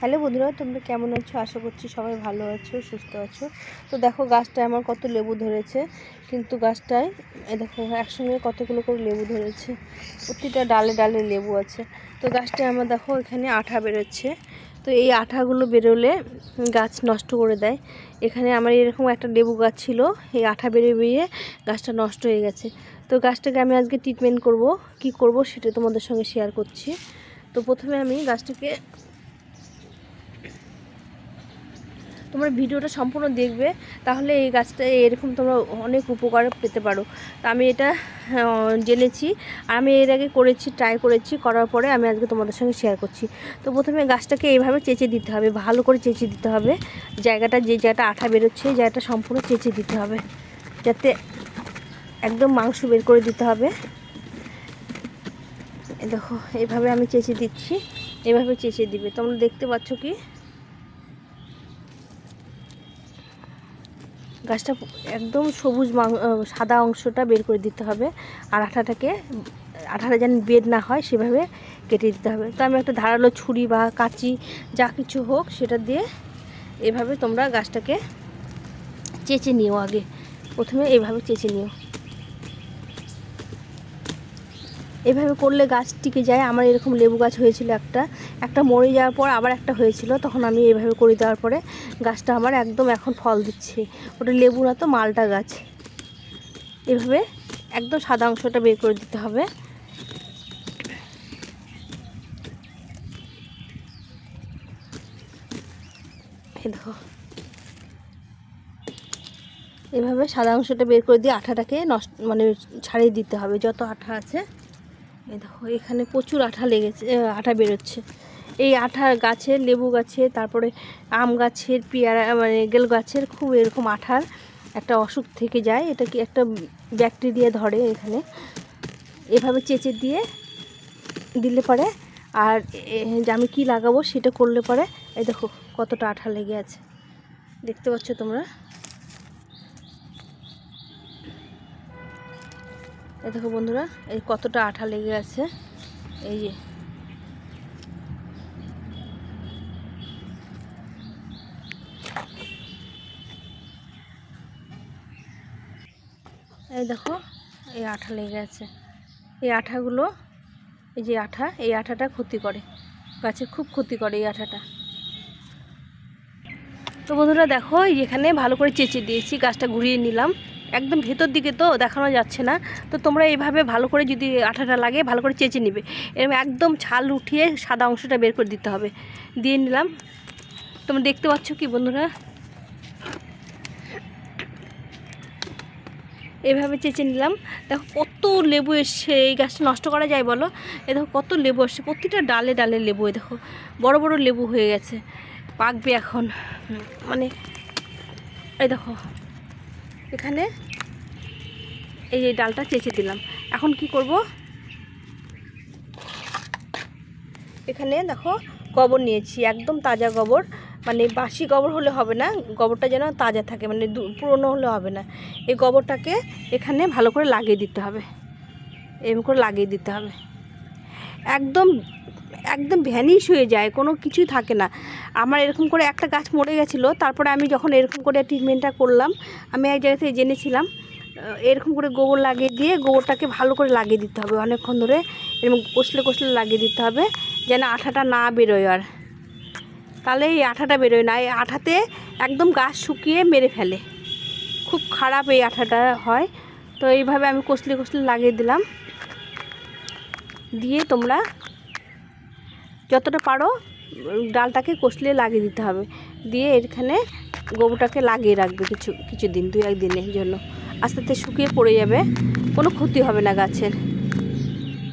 Hello বন্ধুরা, তোমরা কেমন আছো? আশা করছি সবাই ভালো আছো, সুস্থ আছো। তো দেখো, গাছটায় আমার কত লেবু ধরেছে, কিন্তু গাছটায় দেখো, একসঙ্গে কতগুলো করে লেবু ধরেছে। প্রতিটা ডালে ডালে লেবু আছে। তো গাছটায় আমার দেখো, এখানে আঠা বেরোচ্ছে। তো এই আঠাগুলো বেরোলে গাছ নষ্ট করে দেয়। এখানে আমার এরকম একটা লেবু গাছ ছিল, এই আঠা বেরিয়ে বেরিয়ে গাছটা নষ্ট হয়ে গেছে। তো গাছটাকে আমি আজকে ট্রিটমেন্ট করব, কি করব সেটা তোমাদের সঙ্গে শেয়ার করছি। তো প্রথমে আমি গাছটাকে তোমরা ভিডিওটা সম্পূর্ণ দেখবে, তাহলে এই গাছটা এরকম তোমরা অনেক উপকার পেতে পারো। তো আমি এটা জেনেছি, আর আমি এর আগে করেছি ট্রাই করেছি, করার পরে আমি আজকে তোমাদের সঙ্গে শেয়ার করছি। তো প্রথমে গাছটাকে এইভাবে চেঁচে দিতে হবে, ভালো করে চেঁচে দিতে হবে। জায়গাটা, যে জায়গাটা আঠা বেরোচ্ছে জায়গাটা সম্পূর্ণ চেঁচে দিতে হবে। যাতে একদম মাংস বের করে দিতে হবে। দেখো, এইভাবে আমি চেঁচে দিচ্ছি এভাবে চেঁচে দিবে। তোমরা দেখতে পাচ্ছ কি? গাছটা একদম সবুজ সাদা অংশটা বের করে দিতে হবে। আর আঠাটাকে, আঠাটা যেন বের না হয় সেভাবে কেটে দিতে হবে। তো আমি একটা ধারালো ছুরি বা কাঁচি যা কিছু হোক সেটা দিয়ে এভাবে তোমরা গাছটাকে চেঁচে নিও আগে। প্রথমে এভাবে চেঁচে নিও। এভাবে করলে গাছ টিকে যায়, আমার এরকম লেবু গাছ হয়েছিল একটা। একটা মরে যাওয়ার পর আবার একটা হয়েছিল, তখন আমি এভাবে করে দেওয়ার পরে গাছটা আমার একদম এখন ফল দিচ্ছে। ওটা লেবু না তো, মালটা গাছ। এভাবে একদম সাদা অংশটা বের করে দিতে হবে। এভাবে সাদা অংশটা বের করে দিয়ে আঠাটাকে নষ্ট মানে ছাড়িয়ে দিতে হবে, যত আঠা আছে। এই দেখো, এখানে প্রচুর আঠা লেগেছে আঠা বেরোচ্ছে। এই আঠা গাছের লেবু গাছে, তারপরে আম গাছের, পেয়ারা মানে গেল গাছের খুব এরকম আঠার একটা অসুখ থেকে যায়। এটা কি একটা ব্যাকটেরিয়া ধরে এখানে। এভাবে চেঁচে দিয়ে দিলে পরে আর আমি কি লাগাবো সেটা করলে পরে, এই দেখো কতটা আঠা লেগে আছে। দেখতে পাচ্ছ তোমরা? এই দেখো বন্ধুরা, এই কতটা আঠা লেগে আছে। এই যে। এই দেখো, এই আঠা লেগে আছে। এই আঠাগুলো, এই যে আঠা, এই আঠাটা ক্ষতি করে। গাছে খুব ক্ষতি করে এই আঠাটা। তো বন্ধুরা দেখো এখানে ভালো করে চেঁচে দিয়েছি, গাছটা ঘুরিয়ে নিলাম। একদম ভেতর দিকে তো দেখানো যাচ্ছে না। তো তোমরা এইভাবে ভালো করে যদি আঠাটা লাগে, ভালো করে চেঁচে নিবে। এরকম একদম ছাল উঠিয়ে সাদা অংশটা বের করে দিতে হবে। দিয়ে নিলাম। তোমরা দেখতে পাচ্ছ কি বন্ধুরা? এভাবে চেঁচে নিলাম। দেখো কত লেবু এসছে, এই গাছটা নষ্ট করা যায় বলো? এ দেখো কত লেবু আসছে, প্রতিটা ডালে ডালে লেবু, এ দেখো। বড় বড় লেবু হয়ে গেছে, পাকবে এখন। মানে এই দেখো। এখানে এই যে ডালটা চেঁচে দিলাম। এখন কি করব? এখানে দেখো গোবর নিয়েছি, একদম তাজা গোবর। মানে বাসি গোবর হলে হবে না, গোবরটা যেন তাজা থাকে মানে পুরনো হলে হবে না। এই গোবরটাকে এখানে ভালো করে লাগিয়ে দিতে হবে। এরকম করে লাগিয়ে দিতে হবে। একদম একদম ভ্যানিশ হয়ে যায়, কোনো কিছুই থাকে না। আমার এরকম করে একটা গাছ মরে গেছিল, তারপরে আমি যখন এরকম করে ট্রিটমেন্টটা করলাম, আমি এক জায়গা থেকে জেনেছিলাম এরকম করে গোবর লাগিয়ে দিয়ে গোবরটাকে ভালো করে লাগিয়ে দিতে হবে অনেকক্ষণ ধরে এরকম কষলে কষলে লাগিয়ে দিতে হবে, যেন আঠাটা না বেরোয় আর। তাহলে এই আঠাটা বেরোয় না, এই আঠাতে একদম গাছ শুকিয়ে মেরে ফেলে। খুব খারাপ এই আঠাটা হয়, তো এইভাবে আমি কষলে কষলে লাগিয়ে দিলাম। দিয়ে তোমরা যতটা পারো ডালটাকে কষলে লাগিয়ে দিতে হবে। দিয়ে এখানে গোবরটাকে লাগিয়ে রাখবে কিছু কিছু দিন দু এক দিনের জন্য। আস্তে আস্তে শুকিয়ে পড়ে যাবে, কোনো ক্ষতি হবে না গাছের।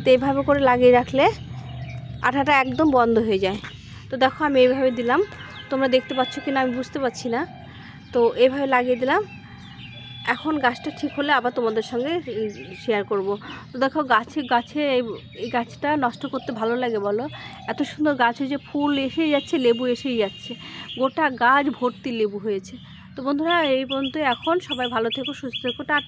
তো এইভাবে করে লাগিয়ে রাখলে আঠাটা একদম বন্ধ হয়ে যায়। তো দেখো আমি এইভাবে দিলাম। তোমরা দেখতে পাচ্ছ কি না আমি বুঝতে পারছি না। তো এভাবে লাগিয়ে দিলাম। এখন গাছটা ঠিক হলে আবার তোমাদের সঙ্গে শেয়ার করব। তো দেখো গাছে গাছে এই- গাছটা নষ্ট করতে ভালো লাগে বলো? এত সুন্দর গাছে যে ফুল এসেই যাচ্ছে, লেবু এসেই যাচ্ছে। গোটা গাছ ভর্তি লেবু হয়েছে। তো বন্ধুরা, এই পর্যন্ত এখন সবাই ভালো থেকো, সুস্থ থেকো, টা